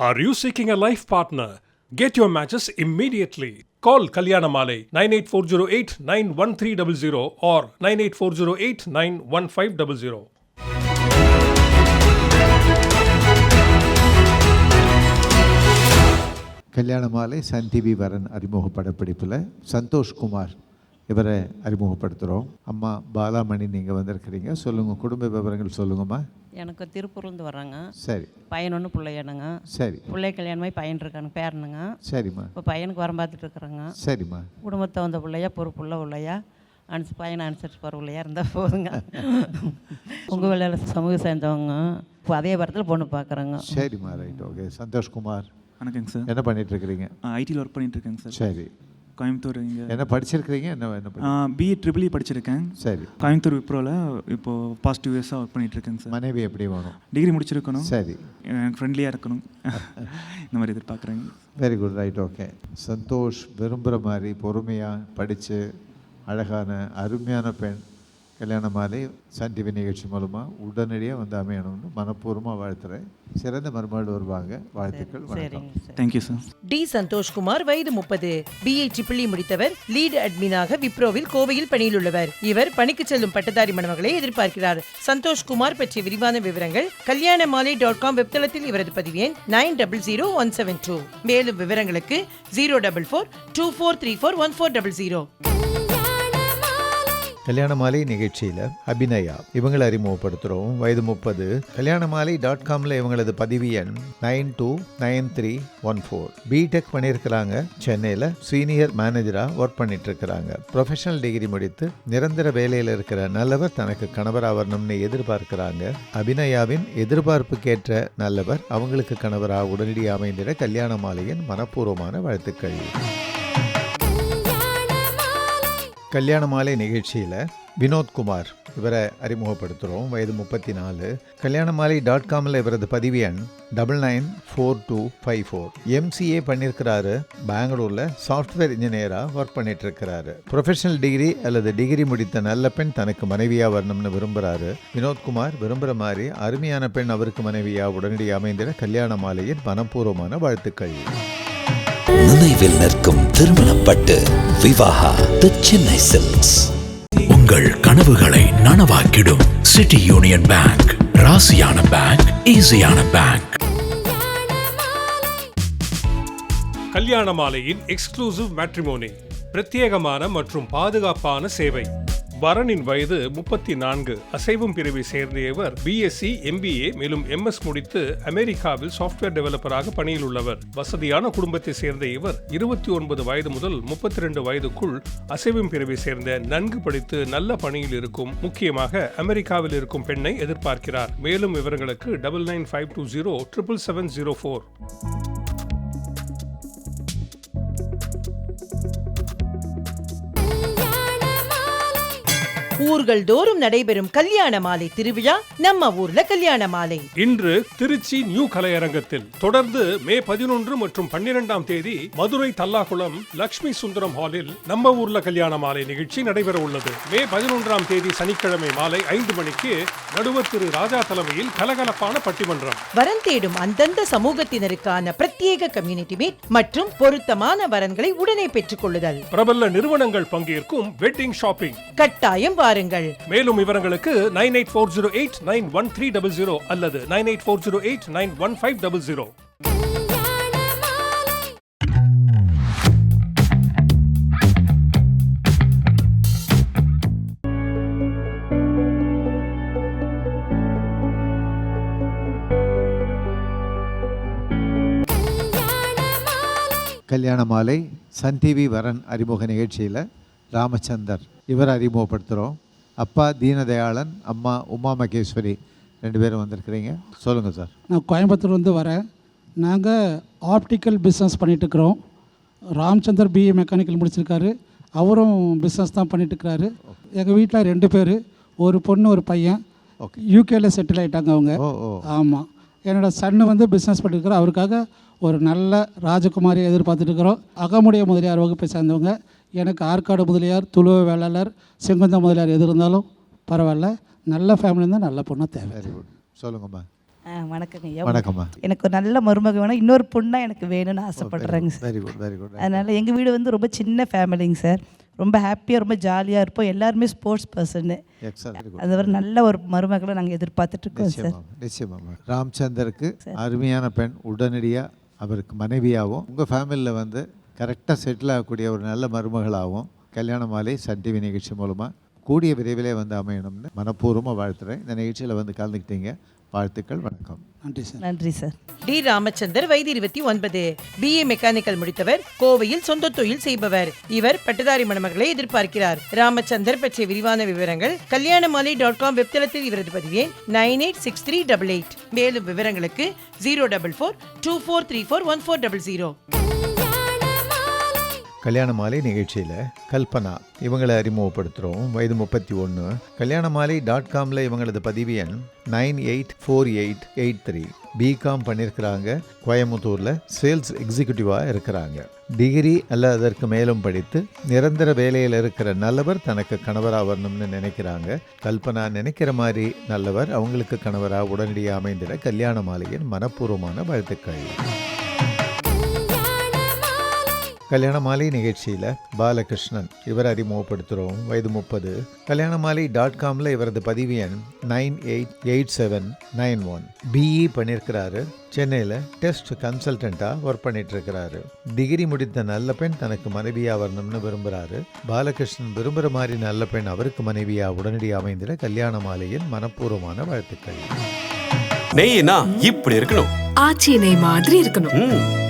Are you seeking a life partner? Get your matches immediately. Call Kalyanamale 98408 91300 or 98408 91500. கல்யாண மாலை Sun TV வரன் அறிமுக படப்பிடிப்பில் சந்தோஷ்குமார் இவரை அறிமுகப்படுத்துகிறோம் அம்மா பாலாமணி நீங்கள் வந்திருக்கிறீங்க சொல்லுங்கள் குடும்ப விவரங்கள் சொல்லுங்கம்மா எனக்கு திருப்பூர்லேருந்து வர்றாங்க. சரி. பையன் ஒன்று பிள்ளையானுங்க. சரி. பிள்ளை கல்யாணமாகி பையன் இருக்காங்க பேரனுங்க. சரிம்மா. இப்போ பையனுக்கு வரம் பார்த்துட்டு இருக்கிறாங்க. சரிம்மா. குடும்பத்தை வந்த பிள்ளையா பொறுப்புள்ள பிள்ளையா அனுசு பையனை அனுசரிச்சு போகிற பிள்ளையா இருந்தால் போதுங்க. உங்கள் வேலையில் சமூக சேர்ந்தவங்க இப்போ அதே வாரத்தில் பொண்ணு பார்க்குறாங்க சரிம்மா ரைட். ஓகே. சந்தோஷ்குமார். வணக்கங்க சார். என்ன பண்ணிட்டு இருக்கிறீங்க? ஐடியில் ஒர்க் பண்ணிட்டு இருக்கேங்க சார். சரி. கோயம்புத்தூர் இங்கே என்ன படிச்சிருக்கிறீங்க? என்ன என்ன பிஏ ட்ரிபிள் படிச்சிருக்கேன். சரி. கோயம்புத்தூர் விப்ரோவில் இப்போது பாஸ்ட் டூ இயர்ஸாக ஒர்க் பண்ணிட்டு இருக்கேங்க சார் மனைவி எப்படி வேணும்? டிகிரி முடிச்சிருக்கணும். சரி. எனக்கு ஃப்ரெண்ட்லியாக இருக்கணும். இந்த மாதிரி எதிர்பார்க்குறேங்க. Very good right okay Santhosh விரும்புகிற மாதிரி பொறுமையாக படித்து அழகான அருமையான பெண். கல்யாண மாலை சன் டிவி நிகழ்ச்சி மூலமாக உடனடியாக வந்து அமையணும்னு மனப்பூர்வமாக வாழ்த்துறேன். சிறந்த மருமகள் வருவாங்க. வாழ்த்துக்கள் வணக்கம். தேங்க்யூ சார் டி சந்தோஷ்குமார் வயது முப்பது. பிஏ ட்ரிபிள் முடித்தவர் லீட் அட்மினாக விப்ரோவில் கோவையில் பணியில் உள்ளவர். இவர் பணிக்கு செல்லும் பட்டதாரி மணமகளை எதிர்பார்க்கிறார். சந்தோஷ்குமார் பற்றிய விரிவான விவரங்கள் கல்யாண மாலை டாட் காம் வெப்தளத்தில் இவரது பதிவு எண் nine double zero one seven two. மேலும் விவரங்களுக்கு zero double four two four three four one four double zero. Kalyana Maalai நிகழ்ச்சியில் அபிநயா இவங்களை அறிமுகப்படுத்துகிறோம் வயது முப்பது. கல்யாண மாலை டாட் காமில் இவங்களது பதிவு எண் nine two nine three one four B Tech பண்ணியிருக்கிறாங்க. சென்னையில் சீனியர் மேனேஜராக ஒர்க் பண்ணிட்டு இருக்கிறாங்க ப்ரொஃபஷனல் டிகிரி முடித்து நிரந்தர வேலையில் இருக்கிற நல்லவர் தனக்கு கணவராக வரணும்னு எதிர்பார்க்கிறாங்க. அபிநயாவின் எதிர்பார்ப்புக்கேற்ற நல்லவர் அவங்களுக்கு கணவராக உடனடியாக அமைந்திட கல்யாண மாலையின் மனப்பூர்வமான வாழ்த்துக்கள். கல்யாண மாலை நிகழ்ச்சியில் வினோத்குமார் இவரை அறிமுகப்படுத்துகிறோம் வயது முப்பத்தி நாலு கல்யாண மாலை டாட் காமில் இவரது பதிவு எண் double nine four two five four M C A பண்ணியிருக்கிறாரு பெங்களூரில் சாஃப்ட்வேர் இன்ஜினியராக ஒர்க் பண்ணிட்டுருக்கிறாரு. ப்ரொஃபஷனல் டிகிரி அல்லது டிகிரி முடித்த நல்ல பெண் தனக்கு மனைவியாக வரணும்னு விரும்புகிறாரு வினோத்குமார் விரும்புகிற மாதிரி அருமையான பெண் அவருக்கு மனைவியாக உடனடியாக அமைந்திட கல்யாண மாலையின் மனப்பூர்வமான வாழ்த்துக்கள். நினைவில் நிற்கும் திருமணப்பட்டு விவாகா தி சென்னை சில்க்ஸ் உங்கள் கனவுகளை நனவாக்கிடும் சிட்டி யூனியன் பேங்க் ராசியான பேங்க் ஈஸியான பேங்க் கல்யாண மாலையின் எக்ஸ்க்ளூசிவ் மேட்ரிமோனி பிரத்யேகமான மற்றும் பாதுகாப்பான சேவை. வரனின் வயது முப்பத்தி நான்கு அசைவும் பிரிவை சேர்ந்த இவர் பிஎஸ்சி எம்பிஏ மேலும் எம்எஸ் முடித்து அமெரிக்காவில் சாஃப்ட்வேர் டெவலப்பராக பணியில் உள்ளவர். வசதியான குடும்பத்தை சேர்ந்த இவர் இருபத்தி ஒன்பது வயது முதல் முப்பத்தி ரெண்டு வயதுக்குள் அசைவும் பிரிவை சேர்ந்த நன்கு படித்து நல்ல பணியில் இருக்கும் முக்கியமாக அமெரிக்காவில் இருக்கும் பெண்ணை எதிர்பார்க்கிறார். மேலும் விவரங்களுக்கு double nine five two zero triple seven zero four ஊர்கள் தோறும் நடைபெறும் கல்யாண மாலை திருவிழா நம்ம ஊர்ல கல்யாண மாலை. இன்று திருச்சி நியூ கலையரங்கத்தில் தொடர்ந்து மே பதினொன்று மற்றும் பன்னிரெண்டாம் தேதி மதுரை தல்லாகுளம் லக்ஷ்மி சுந்தரம் ஹாலில் நம்ம ஊர்ல கல்யாண மாலை நிகழ்ச்சி நடைபெற உள்ளது. மே பதினொன்றாம் தேதி சனிக்கிழமை மாலை ஐந்து மணிக்கு நடுவர் திரு ராஜா தலைமையில் கலகலப்பான பட்டிமன்றம். வரன் தேடும் அந்தந்த சமூகத்தினருக்கான பிரத்யேக கம்யூனிட்டி மீட் மற்றும் பொருத்தமான வரன்களை உடனே பெற்றுக் கொள்ளுதல். பிரபல நிறுவனங்கள் பங்கேற்கும் வெட்டிங் ஷாப்பிங் கட்டாயம் வாருங்கள் மேலும் விவரங்களுக்கு nine eight four zero eight nine one three double zero அல்லது nine eight four zero eight nine one five double zero. Kalyana Maalai Sun TV வரன் அறிமுக நிகழ்ச்சியில் ராமச்சந்தர். இவரை அறிமுகப்படுத்துகிறோம் அப்பா தீனதயாளன் அம்மா உமா மகேஸ்வரி ரெண்டு பேரும் வந்திருக்கிறீங்க. சொல்லுங்கள் சார். நான் கோயம்புத்தூர்லேருந்து வரேன். நாங்கள் ஆப்டிக்கல் பிஸ்னஸ் பண்ணிகிட்ருக்குறோம் ராம்சந்தர் பிஏ மெக்கானிக்கல் முடிச்சிருக்காரு. அவரும் பிஸ்னஸ் தான் பண்ணிட்டுருக்கிறாரு. எங்கள் வீட்டில் ரெண்டு பேர் ஒரு பொண்ணு ஒரு பையன். ஓகே. யூகேல செட்டில் ஆயிட்டாங்க அவங்க. ஆமாம் என்னோடய சன்னு வந்து பிஸ்னஸ் பண்ணியிருக்கிறோம் அவருக்காக ஒரு நல்ல ராஜகுமாரியை எதிர்பார்த்துட்டு இருக்கிறோம் அகமுடைய முதலியார் வகுப்பை சேர்ந்தவங்க. எனக்கு ஆற்காடு முதலியார் துளுவ வேளாளர் செங்குந்த முதலியார் எது இருந்தாலும் பரவாயில்ல. நல்ல ஃபேமிலி இருந்தால் நல்ல பொண்ணாக தேவை. வெரி குட் சொல்லுங்கம்மா. வணக்கங்க. ஐயா வணக்கம்மா. எனக்கு ஒரு நல்ல மருமக வேணும். இன்னொரு பொண்ணாக எனக்கு வேணும்னு ஆசைப்படுறேங்க. Sir very good very good அதனால் எங்கள் வீடு வந்து ரொம்ப சின்ன ஃபேமிலிங்க சார். ரொம்ப ஹாப்பியாக ரொம்ப ஜாலியாக இருப்போம். எல்லாருமே ஸ்போர்ட்ஸ் குட் அது ஒரு நல்ல ஒரு மருமகளை நாங்கள் எதிர்பார்த்துட்ருக்கோம் சார். நிச்சயமா நிச்சயமா ராம்சந்தருக்கு அருமையான பெண். உடனடியாக அவருக்கு மனைவியாகவும் உங்கள் ஃபேமிலியில் வந்து கரெக்டாக செட்டில் ஆகக்கூடிய ஒரு நல்ல மருமகளாகவும் கல்யாண மாலை சன் டிவி நிகழ்ச்சி மூலமாக கூடிய விரைவிலே வந்து அமையணும்னு மனப்பூர்வமாக வாழ்த்துறேன். இந்த நிகழ்ச்சியில் வந்து கலந்துக்கிட்டீங்க. வாழ்த்துக்கள் வணக்கம். நன்றி சார். நன்றி சார். டி. ராமச்சந்தர் வயது இருபத்தி ஒன்பது. பிஏ மெக்கானிக்கல் முடித்தவர் கோவையில் சொந்த தொழில் செய்பவர். இவர் பட்டதாரி மணமகளை எதிர்பார்க்கிறார். ராமச்சந்தர் பற்றிய விரிவான விவரங்கள் கல்யாணமாலை டாட் காம் வெப்தளத்தில் இவரது பதிவே nine eight six three double eight. மேலும் விவரங்களுக்கு zero double four two four three four one four double zero. Kalyana Maalai நிகழ்ச்சியில் கல்பனா இவங்களை அறிமுகப்படுத்துகிறோம் வயது முப்பத்தி ஒன்று கல்யாண மாலை டாட் காமில் இவங்களது பதிவு எண் nine eight four eight eight three. B Com பண்ணியிருக்கிறாங்க கோயம்புத்தூரில் சேல்ஸ் எக்ஸிக்யூட்டிவாக இருக்கிறாங்க. டிகிரி அல்ல அதற்கு மேலும் படித்து நிரந்தர வேலையில் இருக்கிற நல்லவர் தனக்கு கணவராக வரணும்னு நினைக்கிறாங்க. கல்பனா நினைக்கிற மாதிரி நல்லவர் அவங்களுக்கு கணவராக உடனடியாக அமைந்திட கல்யாண மாலையின் மனப்பூர்வமான வாழ்த்துக்கள். கல்யாண மாலை நிகழ்ச்சியில் பாலகிருஷ்ணன் இவர் அறிமுகப்படுத்துகிறோம் வயது முப்பது. கல்யாண மாலை டாட் காமில் இவரது பதிவு எண் nine eight eight seven nine one. B E பண்ணியிருக்கிறாரு சென்னையில் டெஸ்ட் கன்சல்டண்ட்டாக ஒர்க் பண்ணிட்டு இருக்கிறாரு டிகிரி முடித்த நல்ல பெண் தனக்கு மனைவியாக வரணும்னு விரும்புகிறாரு பாலகிருஷ்ணன் விரும்புகிற மாதிரி நல்ல பெண் அவருக்கு மனைவியாக உடனடியாக அமைந்திட கல்யாண மாலையின் மனப்பூர்வமான வாழ்த்துக்கள். நெய்னா இப்படி இருக்கணும். ஆச்சி நெய் மாதிரி இருக்கணும்.